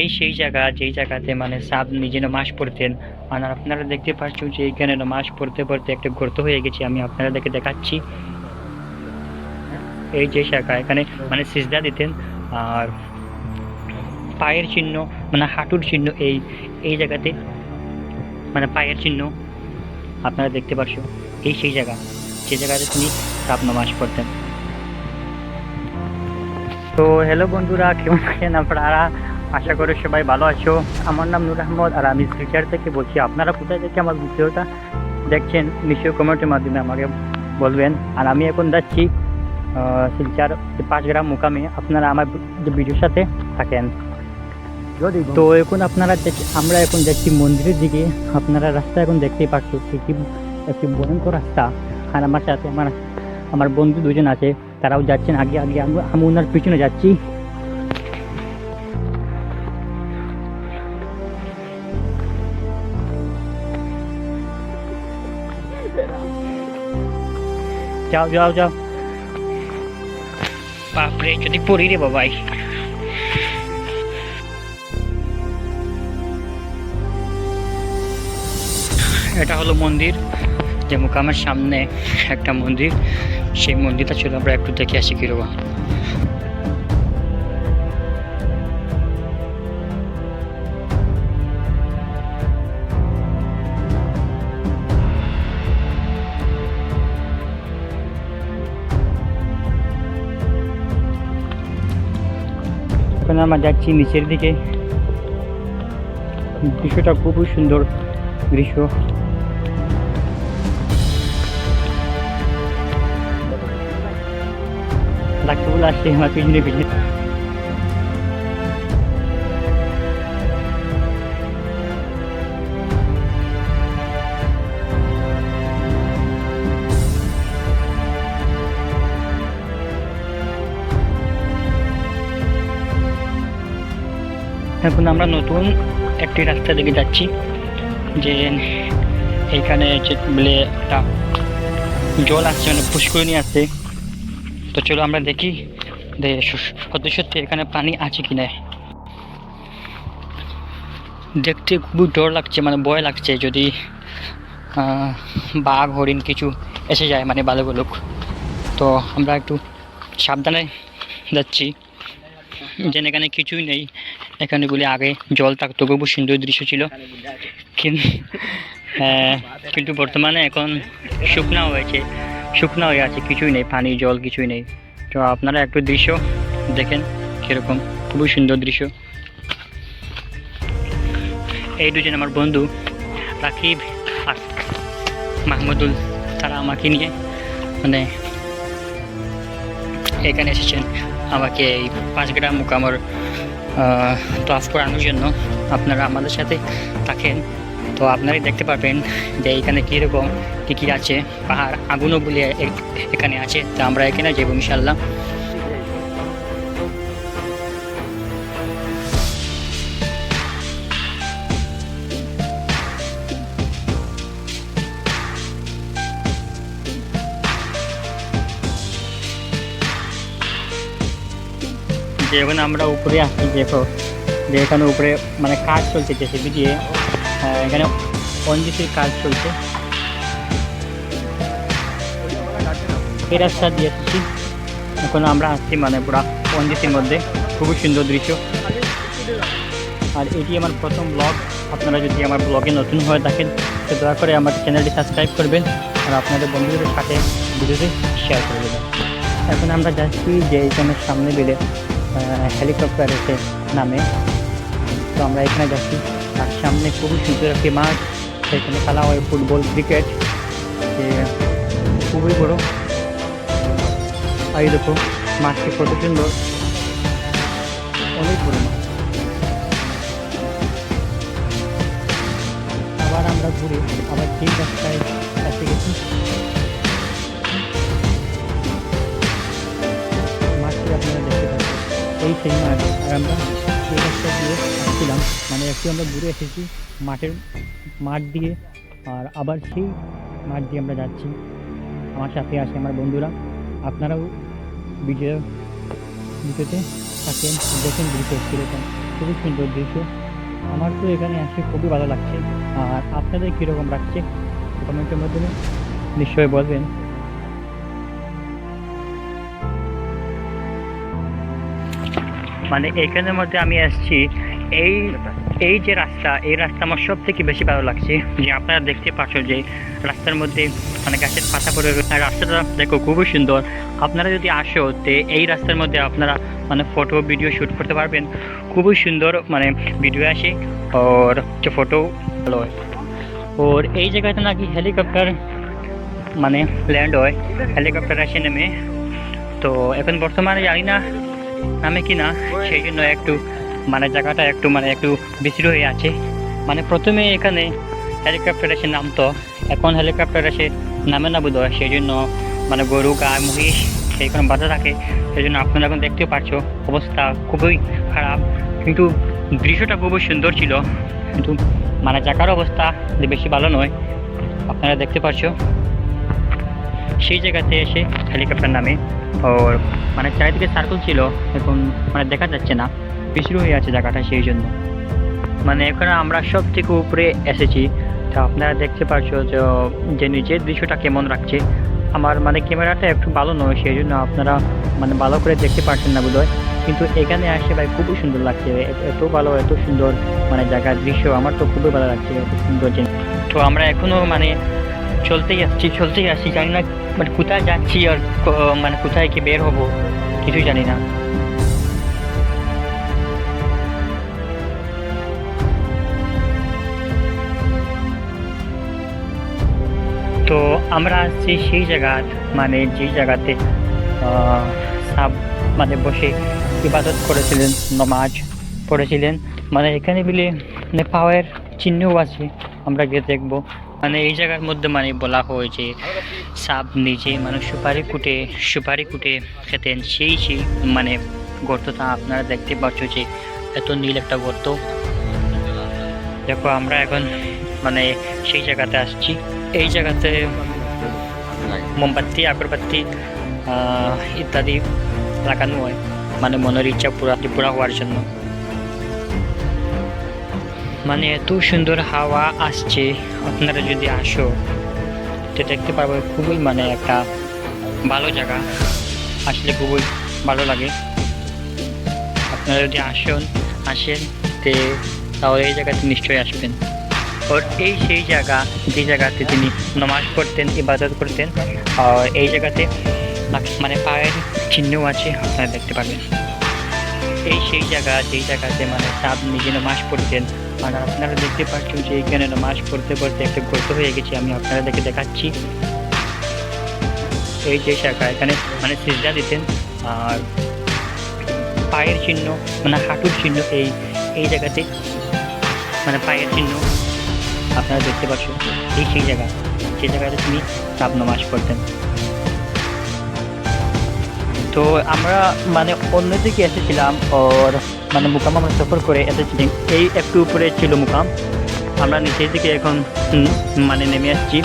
এই সেই জায়গা, যেই জায়গাতে মানে সাপ নিজে নামাজ পড়তেন। আর আপনারা দেখতে পাচ্ছেন যে এইখানে নামাজ পড়তে পড়তে একটা গর্ত হয়ে গেছে, আমি আপনাদেরকে দেখাচ্ছি। এই যে শাখা, এখানে মানে সিজদা দিতেন। আর পায়ের চিহ্ন মানে হাঁটুর চিহ্ন, এই এই জায়গাতে মানে পায়ের চিহ্ন আপনারা দেখতে পাচ্ছেন। এই সেই জায়গা, যে জায়গাতে তিনি সাপ নামাজ পড়তেন। তো হ্যালো বন্ধুরা, কেমন আছেন আপনারা? আশা করি সবাই ভালো আছো। আমার নাম নুর আহমদ আর আমি ফিউচার থেকে বলছি, আপনারা কোথায় থেকে আমার ভিডিওটা দেখছেন, নিশ্চয়ই কমেন্টের মাধ্যমে আমাকে বলবেন। আর আমি এখন যাচ্ছি শিলচর পাঁচ গ্রাম মুকামে। আপনারা আমার ভিডিওর সাথে থাকেন। তো এখন আপনারা আমরা এখন যাচ্ছি মন্দিরের দিকে। আপনারা রাস্তা এখন দেখতেই পাচ্ছ একটি একটি ভয়ঙ্কর রাস্তা। আর আমার সাথে আমার আমার বন্ধু দুজন আছে, তারাও যাচ্ছেন। আগে আগে আমি ওনার পিছনে যাচ্ছি। যাও যাও যাও। বাপরে, যদি পড়ি রে বাবাই এটা হলো মন্দির, যে মুকামের সামনে একটা মন্দির। সেই মন্দিরটা ছিল আমরা একটু দেখে আসি কীরকম। এখন আমরা যাচ্ছি নিচের দিকে। দৃশ্যটা খুবই সুন্দর দৃশ্য। ডাক্তারগুলো আসছে আমার পিছনে পিছনে। এখন আমরা নতুন একটি রাস্তা দিকে যাচ্ছি, যে এখানে যে বলে একটা জল আসছে মানে পুষ্করিণী আছে তো চলো আমরা দেখি যে সত্যি সত্যি এখানে পানি আছে কি না দেখতে খুবই ডর লাগছে মানে ভয় লাগছে যদি বাঘ, হরিণ কিছু এসে যায় মানে ভালো লোক তো আমরা একটু সাবধানে যাচ্ছি। যেন এখানে কিছুই নেই। এখানে গুলি আগে জল থাকতো খুব সুন্দর দৃশ্য ছিল। কিন্তু হ্যাঁ, কিন্তু বর্তমানে এখন শুকনা হয়েছে শুকনা হয়ে আছে কিছুই নেই পানি জল কিছুই নেই। তো আপনারা একটু দৃশ্য দেখেন কীরকম খুবই সুন্দর দৃশ্য। এই দুজন আমার বন্ধু রাকিব আর মাহমুদুল তারা আমাকে নিয়ে মানে এখানে এসেছেন। আমাকে এই পাঁচ গ্রাম মুকামর ক্লাস করানোর জন্য আপনারা আমাদের সাথে থাকেন। তো আপনারাই দেখতে পাবেন যে এখানে কীরকম, কী কী আছে, পাহাড় আগুনও বলে এখানে আছে। তো আমরা এখানে যাব ইনশাল্লাহ যে এখন আমরা উপরে আসছি দেখো যে এখানে উপরে মানে কাজ চলছে জেসিবি দিয়ে এখানে অনজিসির কাজ চলছে। এই রাস্তা দিয়ে এসেছি এখন আমরা আসছি মানে পুরা অনজিসির মধ্যে, খুবই সুন্দর দৃশ্য। আর এটি আমার প্রথম ব্লগ আপনারা যদি আমার ব্লগে নতুন হয়ে থাকেন, তো দয়া করে আমার চ্যানেলটি সাবস্ক্রাইব করবেন আর আপনাদের বন্ধুদের সাথে ভিডিওটি শেয়ার করে দেবেন। এখন আমরা যাচ্ছি যে এখানে সামনে বেলে হেলিকপ্টার এসে নামে। তো আমরা এখানে যাচ্ছি। তার সামনে খুবই সুন্দর একটি মাঠ, সেখানে খেলা হয় ফুটবল, ক্রিকেট, যে খুবই বড়। আর দেখো, মাঠটি কত সুন্দর। অনেক বড় আবার আমরা ঘুরে আবার ঠিক রাস্তায় গেছি। এই সেই মাঠ। আর আমরা এই রাস্তা দিয়ে আসছিলাম। মানে একটু আমরা ঘুরে এসেছি মাঠের মাঠ দিয়ে। আর আবার সেই মাঠ দিয়ে আমরা যাচ্ছি। আমার সাথে আসে আমার বন্ধুরা। আপনারাও ভিডিও ভিডিওতে থাকেন, দেখেন দৃশ্য, কীরকম। খুবই সুন্দর দৃশ্য। আমার তো এখানে আসে খুবই ভালো লাগছে। আর আপনাদের কীরকম লাগছে? কমেন্টের মাধ্যমে নিশ্চয়ই বলবেন। মানে এখানের মধ্যে আমি আসছি। এই এই যে রাস্তা, এই রাস্তা আমার সব থেকে বেশি ভালো লাগছে। যে আপনারা দেখতে পাচ্ছ যে রাস্তার মধ্যে মানে গাছের পাতা পড়ে রয়েছে। রাস্তাটা দেখো খুবই সুন্দর। আপনারা যদি আসো, তে এই রাস্তার মধ্যে আপনারা মানে ফটো ভিডিও শ্যুট করতে পারবেন। খুবই সুন্দর মানে ভিডিও আসে। ওর যে ফটো ভালো হয়। ওর এই জায়গাতে নাকি হেলিকপ্টার মানে ল্যান্ড হয়। হেলিকপ্টার আসে নেমে। তো এখন বর্তমানে জানি না নামে কি না, সেই জন্য একটু মানে জায়গাটা একটু মানে একটু বিচির হয়ে আছে। মানে প্রথমে এখানে হেলিকপ্টার এসে নামতো, এখন হেলিকপ্টার এসে নামে না বোধহয়, সেই জন্য মানে গরু গায়ে মহিষ, সেইখানে বাধা থাকে, সেই জন্য আপনারা এখন দেখতে পাচ্ছ, অবস্থা খুবই খারাপ। কিন্তু দৃশ্যটা খুবই সুন্দর ছিল, কিন্তু মানে জায়গার অবস্থা বেশি ভালো নয়, আপনারা দেখতে পাচ্ছ। সেই জায়গাতে এসে হেলিকপ্টার নামে। ওর মানে চারিদিকে সার্কেল ছিল, এখন মানে দেখা যাচ্ছে না। পিছড় হয়ে আছে জায়গাটা সেই জন্য। মানে এখানে আমরা সব থেকে উপরে এসেছি। তা আপনারা দেখতে পাচ্ছ যে নিচের দৃশ্যটা কেমন রাখছে আমার মানে ক্যামেরাটা একটু ভালো নয়, সেই জন্য আপনারা মানে ভালো করে দেখতে পাচ্ছেন না বোধহয়। কিন্তু এখানে আসে ভাই খুবই সুন্দর লাগছে। এত ভালো, এত সুন্দর মানে জায়গার দৃশ্য। আমার তো খুবই ভালো লাগছে, এত সুন্দর তো আমরা এখনও মানে চলতেই আসছি চলতেই আসছি, জানি না মানে কোথায় যাচ্ছি আর মানে কোথায় কি বের হব, কিছুই জানি না। তো আমরা আসছি সেই জায়গাত মানে যেই জায়গাতে সাপ মানে বসে ইবাদত করেছিলেন, নমাজ পড়েছিলেন। মানে এখানে বিলে মানে পাওয়ের চিহ্নও আছে, আমরা গিয়ে দেখব। মানে এই জায়গার মধ্যে মানে বলা হয় যে সাপ নিজে মানে সুপারি কুটে সুপারি কুটে খেতেন। সেই সেই মানে গর্তটা আপনারা দেখতে পাচ্ছ যে এত নীল একটা গর্ত। দেখো, আমরা এখন মানে সেই জায়গাতে আসছি। এই জায়গাতে মোমবাতি, আগরবাতি ইত্যাদি লাগানো হয়। মানে মনের ইচ্ছা পুরা পুরা হওয়ার জন্য। মানে এত সুন্দর হাওয়া আসছে। আপনারা যদি আসো তো দেখতে পারব খুবই মানে একটা ভালো জায়গা। আসলে খুবই ভালো লাগে। আপনারা যদি আসুন, আসেন, তে তাহলে এই জায়গাতে নিশ্চয়ই আসবেন। ওর এই সেই জায়গা, যে জায়গাতে তিনি নমাজ পড়তেন, ইবাদত করতেন, আর এই জায়গাতে মানে পায়ের চিহ্নও আছে, আপনারা দেখতে পাবেন। এই সেই জায়গা, যেই জায়গাতে মানে সাপ নিজে নামাজ পড়তেন আর আপনারা দেখতে পাচ্ছেন যে এখানে নামাজ পড়তে পড়তে একটা গর্ত হয়ে গেছে, আমি আপনাদেরকে দেখাচ্ছি। এই যে জায়গা এখানে মানে সিজা দিতেন, আর পায়ের চিহ্ন মানে হাঁটুর চিহ্ন, এই এই জায়গাতে মানে পায়ের চিহ্ন আপনারা দেখতে পাচ্ছেন। এই সেই জায়গা, যে জায়গাতে তিনি সাপ নামাজ পড়তেন। তো আমরা মানে অন্যদিকে এসেছিলাম, ওর মানে মুকাম আমরা সফর করে এসেছিলাম এই একটু উপরে ছিল মুকাম। আমরা নিচের দিকে এখন মানে নেমে আসছি।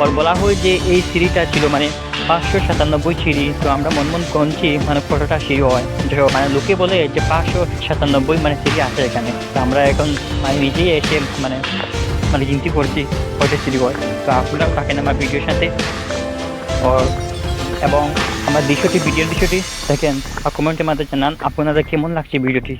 ওর বলা হয় যে এই সিঁড়িটা ছিল মানে পাঁচশো সাতানব্বই সিঁড়ি। তো আমরা মন মন করছি মানে ফটোটা সিঁড়ি হয়। মানে লোকে বলে যে পাঁচশো সাতানব্বই মানে সিঁড়ি আছে এখানে। তো আমরা এখন মানে নিজেই এসে মানে মানে চিন্তি করছি কয়টা সিঁড়ি হয়। তো আপনারাও থাকেন আমার ভিডিওর সাথে। এবং আমার দৃশ্যটি ভিডিও দৃশ্যটি দেখেন আর কমেন্টের মাধ্যমে জানান। আপনাদের কেমন লাগছে ভিডিওটি